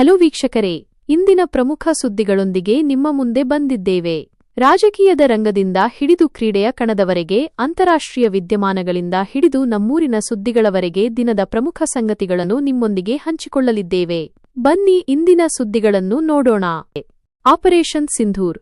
Hello ವೀಕ್ಷಕರೇ, ಇಂದಿನ ಪ್ರಮುಖ ಸುದ್ದಿಗಳೊಂದಿಗೆ ನಿಮ್ಮ ಮುಂದೆ ಬಂದಿದ್ದೇವೆ. ರಾಜಕೀಯದ ರಂಗದಿಂದ ಹಿಡಿದು ಕ್ರೀಡೆಯ ಕಣದವರೆಗೆ, ಅಂತಾರಾಷ್ಟ್ರೀಯ ವಿದ್ಯಮಾನಗಳಿಂದ ಹಿಡಿದು ನಮ್ಮೂರಿನ ಸುದ್ದಿಗಳವರೆಗೆ ದಿನದ ಪ್ರಮುಖ ಸಂಗತಿಗಳನ್ನು ನಿಮ್ಮೊಂದಿಗೆ ಹಂಚಿಕೊಳ್ಳಲಿದ್ದೇವೆ. ಬನ್ನಿ ಇಂದಿನ ಸುದ್ದಿಗಳನ್ನು ನೋಡೋಣ. ಆಪರೇಷನ್ ಸಿಂಧೂರ್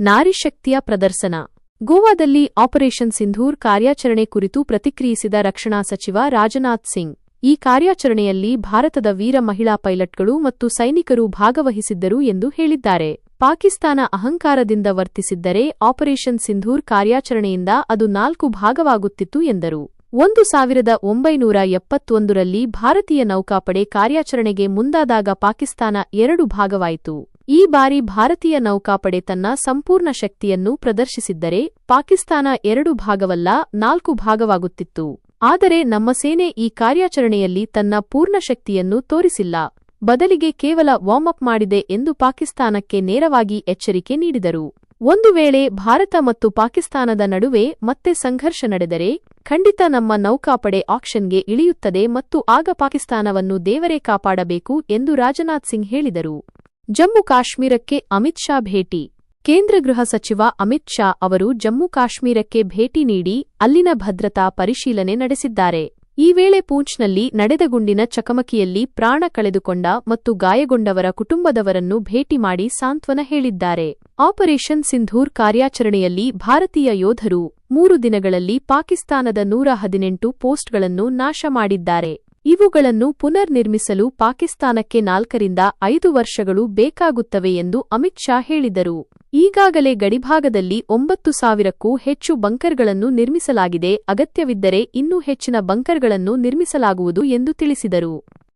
ನಾರಿಶಕ್ತಿಯ ಪ್ರದರ್ಶನ. ಗೋವಾದಲ್ಲಿ ಆಪರೇಷನ್ ಸಿಂಧೂರ್ ಕಾರ್ಯಾಚರಣೆ ಕುರಿತು ಪ್ರತಿಕ್ರಿಯಿಸಿದ ರಕ್ಷಣಾ ಸಚಿವ ರಾಜನಾಥ್ ಸಿಂಗ್ ಈ ಕಾರ್ಯಾಚರಣೆಯಲ್ಲಿ ಭಾರತದ ವೀರ ಮಹಿಳಾ ಪೈಲಟ್ಗಳು ಮತ್ತು ಸೈನಿಕರು ಭಾಗವಹಿಸಿದ್ದರು ಎಂದು ಹೇಳಿದ್ದಾರೆ. ಪಾಕಿಸ್ತಾನ ಅಹಂಕಾರದಿಂದ ವರ್ತಿಸಿದ್ದರೆ ಆಪರೇಷನ್ ಸಿಂಧೂರ್ ಕಾರ್ಯಾಚರಣೆಯಿಂದ ಅದು ನಾಲ್ಕು ಭಾಗವಾಗುತ್ತಿತ್ತು ಎಂದರು. ಒಂದು ಸಾವಿರದ ಒಂಬೈನೂರ ಎಪ್ಪತ್ತೊಂದರಲ್ಲಿ ಭಾರತೀಯ ನೌಕಾಪಡೆ ಕಾರ್ಯಾಚರಣೆಗೆ ಮುಂದಾದಾಗ ಪಾಕಿಸ್ತಾನ ಎರಡು ಭಾಗವಾಯಿತು. ಈ ಬಾರಿ ಭಾರತೀಯ ನೌಕಾಪಡೆ ತನ್ನ ಸಂಪೂರ್ಣ ಶಕ್ತಿಯನ್ನು ಪ್ರದರ್ಶಿಸಿದ್ದರೆ ಪಾಕಿಸ್ತಾನ ಎರಡು ಭಾಗವಲ್ಲ, ನಾಲ್ಕು ಭಾಗವಾಗುತ್ತಿತ್ತು. ಆದರೆ ನಮ್ಮ ಸೇನೆ ಈ ಕಾರ್ಯಾಚರಣೆಯಲ್ಲಿ ತನ್ನ ಪೂರ್ಣ ಶಕ್ತಿಯನ್ನು ತೋರಿಸಿಲ್ಲ. ಬದಲಿಗೆ ಕೇವಲ ವಾರ್ಮ್ ಅಪ್ ಮಾಡಿದೆ ಎಂದು ಪಾಕಿಸ್ತಾನಕ್ಕೆ ನೇರವಾಗಿ ಎಚ್ಚರಿಕೆ ನೀಡಿದರು. ಒಂದು ವೇಳೆ ಭಾರತ ಮತ್ತು ಪಾಕಿಸ್ತಾನದ ನಡುವೆ ಮತ್ತೆ ಸಂಘರ್ಷ ನಡೆದರೆ, ಖಂಡಿತ ನಮ್ಮ ನೌಕಾಪಡೆ ಆಕ್ಷನ್ಗೆ ಇಳಿಯುತ್ತದೆ ಮತ್ತು ಆಗ ಪಾಕಿಸ್ತಾನವನ್ನು ದೇವರೇ ಕಾಪಾಡಬೇಕು ಎಂದು ರಾಜನಾಥ್ ಸಿಂಗ್ ಹೇಳಿದರು. ಜಮ್ಮು ಕಾಶ್ಮೀರಕ್ಕೆ ಅಮಿತ್ ಶಾ ಭೇಟಿ. ಕೇಂದ್ರ ಗೃಹ ಸಚಿವ ಅಮಿತ್ ಶಾ ಅವರು ಜಮ್ಮು ಕಾಶ್ಮೀರಕ್ಕೆ ಭೇಟಿ ನೀಡಿ ಅಲ್ಲಿನ ಭದ್ರತಾ ಪರಿಶೀಲನೆ ನಡೆಸಿದ್ದಾರೆ. ಈ ವೇಳೆ ಪೂಂಚ್ನಲ್ಲಿ ನಡೆದ ಗುಂಡಿನ ಚಕಮಕಿಯಲ್ಲಿ ಪ್ರಾಣ ಕಳೆದುಕೊಂಡ ಮತ್ತು ಗಾಯಗೊಂಡವರ ಕುಟುಂಬದವರನ್ನು ಭೇಟಿ ಮಾಡಿ ಸಾಂತ್ವನ ಹೇಳಿದ್ದಾರೆ. ಆಪರೇಷನ್ ಸಿಂಧೂರ್ ಕಾರ್ಯಾಚರಣೆಯಲ್ಲಿ ಭಾರತೀಯ ಯೋಧರು ಮೂರು ದಿನಗಳಲ್ಲಿ ಪಾಕಿಸ್ತಾನದ ನೂರ ಹದಿನೆಂಟು ಪೋಸ್ಟ್ಗಳನ್ನು ನಾಶ ಮಾಡಿದ್ದಾರೆ. ಇವುಗಳನ್ನು ಪುನರ್ ನಿರ್ಮಿಸಲು ಪಾಕಿಸ್ತಾನಕ್ಕೆ ನಾಲ್ಕರಿಂದ ಐದು ವರ್ಷಗಳು ಬೇಕಾಗುತ್ತವೆ ಎಂದು ಅಮಿತ್ ಶಾ ಹೇಳಿದರು. ಈಗಾಗಲೇ ಗಡಿಭಾಗದಲ್ಲಿ ಒಂಬತ್ತು ಸಾವಿರಕ್ಕೂ ಹೆಚ್ಚು ಬಂಕರ್ಗಳನ್ನು ನಿರ್ಮಿಸಲಾಗಿದೆ. ಅಗತ್ಯವಿದ್ದರೆ ಇನ್ನೂ ಹೆಚ್ಚಿನ ಬಂಕರ್ಗಳನ್ನು ನಿರ್ಮಿಸಲಾಗುವುದು ಎಂದು ತಿಳಿಸಿದರು.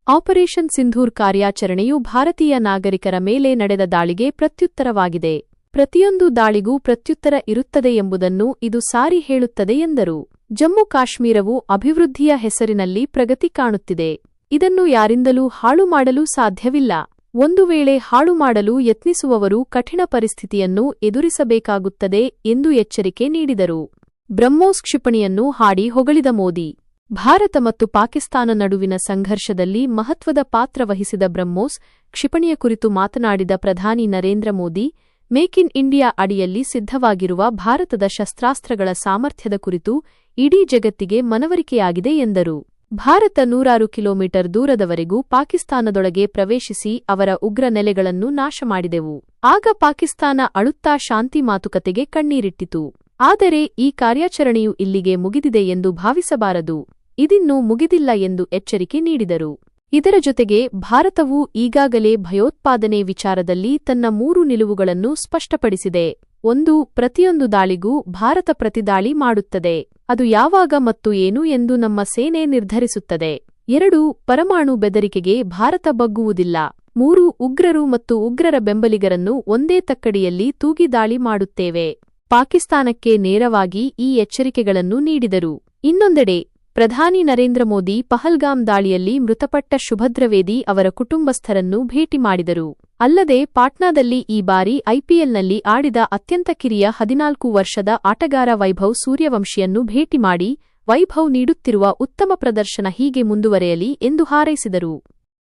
ಆಪರೇಷನ್ ಸಿಂಧೂರ್ ಕಾರ್ಯಾಚರಣೆಯು ಭಾರತೀಯ ನಾಗರಿಕರ ಮೇಲೆ ನಡೆದ ದಾಳಿಗೆ ಪ್ರತ್ಯುತ್ತರವಾಗಿದೆ. ಪ್ರತಿಯೊಂದು ದಾಳಿಗೂ ಪ್ರತ್ಯುತ್ತರ ಇರುತ್ತದೆ ಎಂಬುದನ್ನು ಇದು ಸಾರಿ ಹೇಳುತ್ತದೆ ಎಂದರು. ಜಮ್ಮು ಕಾಶ್ಮೀರವು ಅಭಿವೃದ್ಧಿಯ ಹೆಸರಿನಲ್ಲಿ ಪ್ರಗತಿ ಕಾಣುತ್ತಿದೆ. ಇದನ್ನು ಯಾರಿಂದಲೂ ಹಾಳು ಮಾಡಲು ಸಾಧ್ಯವಿಲ್ಲ. ಒಂದು ವೇಳೆ ಹಾಳು ಮಾಡಲು ಯತ್ನಿಸುವವರು ಕಠಿಣ ಪರಿಸ್ಥಿತಿಯನ್ನು ಎದುರಿಸಬೇಕಾಗುತ್ತದೆ ಎಂದು ಎಚ್ಚರಿಕೆ ನೀಡಿದರು. ಬ್ರಹ್ಮೋಸ್ ಕ್ಷಿಪಣಿಯನ್ನು ಹಾಡಿ ಹೊಗಳಿದ ಮೋದಿ. ಭಾರತ ಮತ್ತು ಪಾಕಿಸ್ತಾನ ನಡುವಿನ ಸಂಘರ್ಷದಲ್ಲಿ ಮಹತ್ವದ ಪಾತ್ರ ವಹಿಸಿದ ಬ್ರಹ್ಮೋಸ್ ಕ್ಷಿಪಣಿಯ ಕುರಿತು ಮಾತನಾಡಿದ ಪ್ರಧಾನಿ Narendra Modi, make in India ಅಡಿಯಲ್ಲಿ ಸಿದ್ಧವಾಗಿರುವ ಭಾರತದ ಶಸ್ತ್ರಾಸ್ತ್ರಗಳ ಸಾಮರ್ಥ್ಯದ ಕುರಿತು ಇಡೀ ಜಗತ್ತಿಗೆ ಮನವರಿಕೆಯಾಗಿದೆ ಎಂದರು. ಭಾರತ ನೂರಾರು ಕಿಲೋಮೀಟರ್ ದೂರದವರೆಗೂ ಪಾಕಿಸ್ತಾನದೊಳಗೆ ಪ್ರವೇಶಿಸಿ ಅವರ ಉಗ್ರ ನೆಲೆಗಳನ್ನು ನಾಶ ಮಾಡಿದೆವು. ಆಗ ಪಾಕಿಸ್ತಾನ ಅಳುತ್ತಾ ಶಾಂತಿ ಮಾತುಕತೆಗೆ ಕಣ್ಣೀರಿಟ್ಟಿತು. ಆದರೆ ಈ ಕಾರ್ಯಾಚರಣೆಯು ಇಲ್ಲಿಗೆ ಮುಗಿದಿದೆ ಎಂದು ಭಾವಿಸಬಾರದು. ಇದಿನ್ನೂ ಮುಗಿದಿಲ್ಲ ಎಂದು ಎಚ್ಚರಿಕೆ ನೀಡಿದರು. ಇದರ ಜೊತೆಗೆ ಭಾರತವು ಈಗಾಗಲೇ ಭಯೋತ್ಪಾದನೆ ವಿಚಾರದಲ್ಲಿ ತನ್ನ ಮೂರು ನಿಲುವುಗಳನ್ನು ಸ್ಪಷ್ಟಪಡಿಸಿದೆ. ಒಂದು ಪ್ರತಿಯೊಂದು ದಾಳಿಗೂ ಭಾರತ ಪ್ರತಿದಾಳಿ ಮಾಡುತ್ತದೆ. ಅದು ಯಾವಾಗ ಮತ್ತು ಏನು ಎಂದು ನಮ್ಮ ಸೇನೆ ನಿರ್ಧರಿಸುತ್ತದೆ. ಎರಡು, ಪರಮಾಣು ಬೆದರಿಕೆಗೆ ಭಾರತ ಬಗ್ಗುವುದಿಲ್ಲ. ಮೂರು, ಉಗ್ರರು ಮತ್ತು ಉಗ್ರರ ಬೆಂಬಲಿಗರನ್ನು ಒಂದೇ ತಕ್ಕಡಿಯಲ್ಲಿ ತೂಗಿ ದಾಳಿ ಮಾಡುತ್ತೇವೆ. ಪಾಕಿಸ್ತಾನಕ್ಕೆ ನೇರವಾಗಿ ಈ ಎಚ್ಚರಿಕೆಗಳನ್ನು ನೀಡಿದರು. ಇನ್ನೊಂದೆಡೆ ಪ್ರಧಾನಿ ನರೇಂದ್ರ ಮೋದಿ ಪಹಲ್ಗಾಮ್ ದಾಳಿಯಲ್ಲಿ ಮೃತಪಟ್ಟ ಶುಭದ್ರವೇದಿ ಅವರ ಕುಟುಂಬಸ್ಥರನ್ನು ಭೇಟಿ ಮಾಡಿದರು. ಅಲ್ಲದೆ ಪಾಟ್ನಾದಲ್ಲಿ ಈ ಬಾರಿ ಐಪಿಎಲ್ನಲ್ಲಿ ಆಡಿದ ಅತ್ಯಂತ ಕಿರಿಯ ಹದಿನಾಲ್ಕು ವರ್ಷದ ಆಟಗಾರ ವೈಭವ್ ಸೂರ್ಯವಂಶಿಯನ್ನು ಭೇಟಿ ಮಾಡಿ ವೈಭವ್ ನೀಡುತ್ತಿರುವ ಉತ್ತಮ ಪ್ರದರ್ಶನ ಹೀಗೆ ಮುಂದುವರೆಯಲಿ ಎಂದು ಹಾರೈಸಿದರು.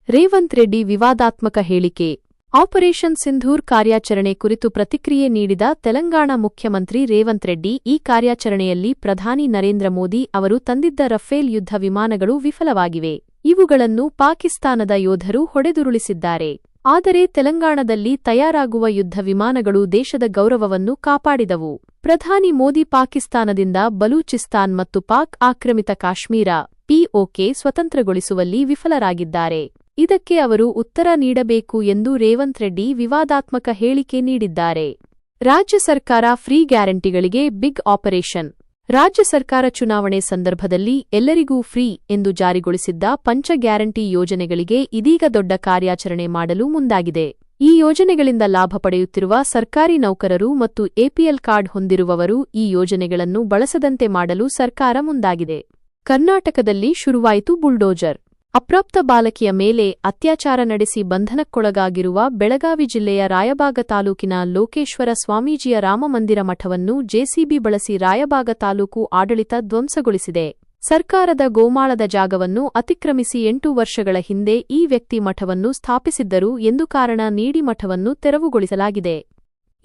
ರೇವಂತ್ ರೆಡ್ಡಿ ವಿವಾದಾತ್ಮಕ ಹೇಳಿಕೆ. ಆಪರೇಷನ್ ಸಿಂಧೂರ್ ಕಾರ್ಯಾಚರಣೆ ಕುರಿತು ಪ್ರತಿಕ್ರಿಯೆ ನೀಡಿದ ತೆಲಂಗಾಣ ಮುಖ್ಯಮಂತ್ರಿ ರೇವಂತ್ ರೆಡ್ಡಿ, ಈ ಕಾರ್ಯಾಚರಣೆಯಲ್ಲಿ ಪ್ರಧಾನಿ ನರೇಂದ್ರ ಮೋದಿ ಅವರು ತಂದಿದ್ದ ರಫೇಲ್ ಯುದ್ಧ ವಿಮಾನಗಳು ವಿಫಲವಾಗಿವೆ. ಇವುಗಳನ್ನು ಪಾಕಿಸ್ತಾನದ ಯೋಧರು ಹೊಡೆದುರುಳಿಸಿದ್ದಾರೆ. ಆದರೆ ತೆಲಂಗಾಣದಲ್ಲಿ ತಯಾರಾಗುವ ಯುದ್ಧ ವಿಮಾನಗಳು ದೇಶದ ಗೌರವವನ್ನು ಕಾಪಾಡಿದವು. ಪ್ರಧಾನಿ ಮೋದಿ ಪಾಕಿಸ್ತಾನದಿಂದ ಬಲೂಚಿಸ್ತಾನ್ ಮತ್ತು ಪಾಕ್ ಆಕ್ರಮಿತ ಕಾಶ್ಮೀರ ಪಿಒಕೆ ಸ್ವತಂತ್ರಗೊಳಿಸುವಲ್ಲಿ ವಿಫಲರಾಗಿದ್ದಾರೆ. ಇದಕ್ಕೆ ಅವರು ಉತ್ತರ ನೀಡಬೇಕು ಎಂದು ರೇವಂತ್ ರೆಡ್ಡಿ ವಿವಾದಾತ್ಮಕ ಹೇಳಿಕೆ ನೀಡಿದ್ದಾರೆ. ರಾಜ್ಯ ಸರ್ಕಾರ ಫ್ರೀ ಗ್ಯಾರಂಟಿಗಳಿಗೆ ಬಿಗ್ ಆಪರೇಷನ್. ರಾಜ್ಯ ಸರ್ಕಾರ ಚುನಾವಣೆ ಸಂದರ್ಭದಲ್ಲಿ ಎಲ್ಲರಿಗೂ ಫ್ರೀ ಎಂದು ಜಾರಿಗೊಳಿಸಿದ್ದ ಪಂಚ ಗ್ಯಾರಂಟಿ ಯೋಜನೆಗಳಿಗೆ ಇದೀಗ ದೊಡ್ಡ ಕಾರ್ಯಾಚರಣೆ ಮಾಡಲು ಮುಂದಾಗಿದೆ. ಈ ಯೋಜನೆಗಳಿಂದ ಲಾಭ ಪಡೆಯುತ್ತಿರುವ ಸರ್ಕಾರಿ ನೌಕರರು ಮತ್ತು ಎಪಿಎಲ್ ಕಾರ್ಡ್ ಹೊಂದಿರುವವರು ಈ ಯೋಜನೆಗಳನ್ನು ಬಳಸದಂತೆ ಮಾಡಲು ಸರ್ಕಾರ ಮುಂದಾಗಿದೆ. ಕರ್ನಾಟಕದಲ್ಲಿ ಶುರುವಾಯಿತು ಬುಲ್ಡೋಜರ್. ಅಪ್ರಾಪ್ತ ಬಾಲಕಿಯ ಮೇಲೆ ಅತ್ಯಾಚಾರ ನಡೆಸಿ ಬಂಧನಕ್ಕೊಳಗಾಗಿರುವ ಬೆಳಗಾವಿ ಜಿಲ್ಲೆಯ ರಾಯಬಾಗ ತಾಲೂಕಿನ ಲೋಕೇಶ್ವರ ಸ್ವಾಮೀಜಿಯ ರಾಮಮಂದಿರ ಮಠವನ್ನು ಜೆಸಿಬಿ ಬಳಸಿ ರಾಯಬಾಗ ತಾಲೂಕು ಆಡಳಿತ ಧ್ವಂಸಗೊಳಿಸಿದೆ. ಸರ್ಕಾರದ ಗೋಮಾಳದ ಜಾಗವನ್ನು ಅತಿಕ್ರಮಿಸಿ ಎಂಟು ವರ್ಷಗಳ ಹಿಂದೆ ಈ ವ್ಯಕ್ತಿ ಮಠವನ್ನು ಸ್ಥಾಪಿಸಿದ್ದರು ಎಂದು ಕಾರಣ ನೀಡಿ ಮಠವನ್ನು ತೆರವುಗೊಳಿಸಲಾಗಿದೆ.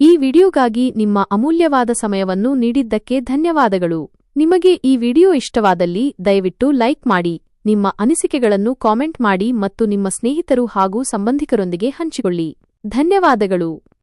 ಈ ವಿಡಿಯೋಗಾಗಿ ನಿಮ್ಮ ಅಮೂಲ್ಯವಾದ ಸಮಯವನ್ನು ನೀಡಿದ್ದಕ್ಕೆ ಧನ್ಯವಾದಗಳು. ನಿಮಗೆ ಈ ವಿಡಿಯೋ ಇಷ್ಟವಾದಲ್ಲಿ ದಯವಿಟ್ಟು ಲೈಕ್ ಮಾಡಿ. ನಿಮ್ಮ ಅನಿಸಿಕೆಗಳನ್ನು ಕಾಮೆಂಟ್ ಮಾಡಿ ಮತ್ತು ನಿಮ್ಮ ಸ್ನೇಹಿತರು ಹಾಗೂ ಸಂಬಂಧಿಕರೊಂದಿಗೆ ಹಂಚಿಕೊಳ್ಳಿ. ಧನ್ಯವಾದಗಳು.